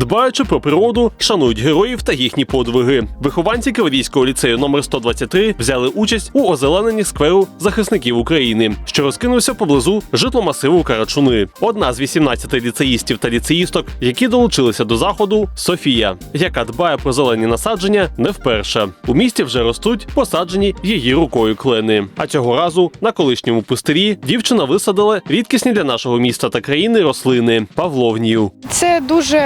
Дбаючи про природу, шанують героїв та їхні подвиги. Вихованці Кривійського ліцею номер 123 взяли участь у озелененні скверу захисників України, що розкинувся поблизу житломасиву Карачуни. Одна з 18 ліцеїстів та ліцеїсток, які долучилися до заходу, Софія, яка дбає про зелені насадження не вперше. У місті вже ростуть посаджені її рукою клени. А цього разу на колишньому пустирі дівчина висадила рідкісні для нашого міста та країни рослини павловнію. Це дуже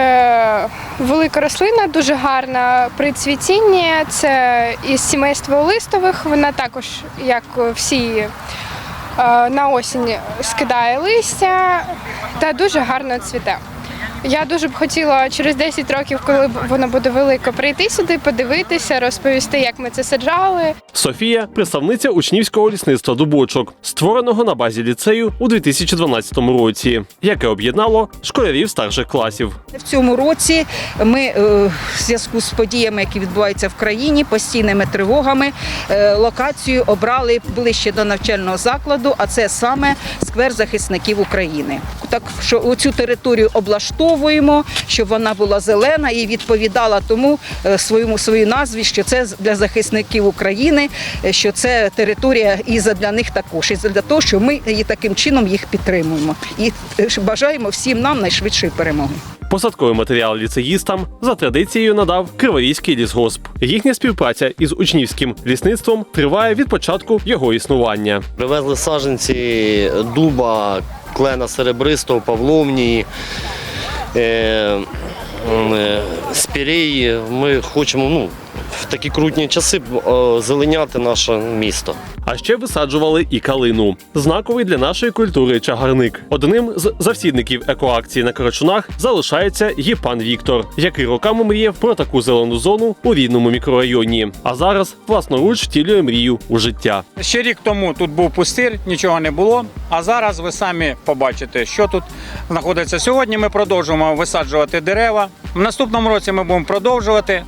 велика рослина, дуже гарна при цвітінні. Це із сімейства листових. Вона також, як всі, е, на осінь скидає листя та дуже гарно цвіте. Я дуже б хотіла через 10 років, коли б вона буде велика, прийти сюди, подивитися, розповісти, як ми це саджали. Софія представниця учнівського лісництва дубочок, створеного на базі ліцею у 2012 році, яке об'єднало школярів старших класів. В цьому році ми е, в зв'язку з подіями, які відбуваються в країні, постійними тривогами, е, локацію обрали ближче до навчального закладу, а це саме сквер захисників України. Так що цю територію облаштовуємо, щоб вона була зелена і відповідала тому е, своєму своїй назві, що це для захисників України, е, що це територія і для них також, і для того, що ми і таким чином їх підтримуємо і е, бажаємо всім нам найшвидшої перемоги. Посадковий матеріал ліцеїстам за традицією надав Криворізький лісгосп. Їхня співпраця із учнівським лісництвом триває від початку його існування. Привезли саджанці дуба, клена серебристого, павловнії, е, м, е, спіреї. Ми хочемо ну, в такі крутні часи зеленяти наше місто. А ще висаджували і калину. Знаковий для нашої культури чагарник. Одним з завсідників екоакції на Карачунах залишається і пан Віктор, який роками мріяв про таку зелену зону у рідному мікрорайоні. А зараз власноруч втілює мрію у життя. Ще рік тому тут був пустир, нічого не було. А зараз ви самі побачите, що тут знаходиться. Сьогодні ми продовжуємо висаджувати дерева. В наступному році ми будемо продовжувати,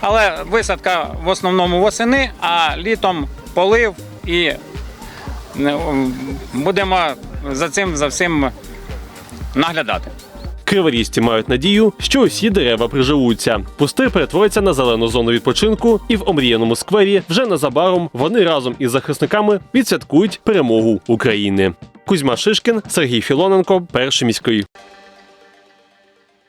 але висадка в основному восени, а літом полив і е, будемо за цим за всім наглядати. Криворізці мають надію, що усі дерева приживуться. Пустир перетвориться на зелену зону відпочинку, і в омріяному сквері вже незабаром вони разом із захисниками відсвяткують перемогу України. Кузьма Шишкін, Сергій Філоненко, перший міський.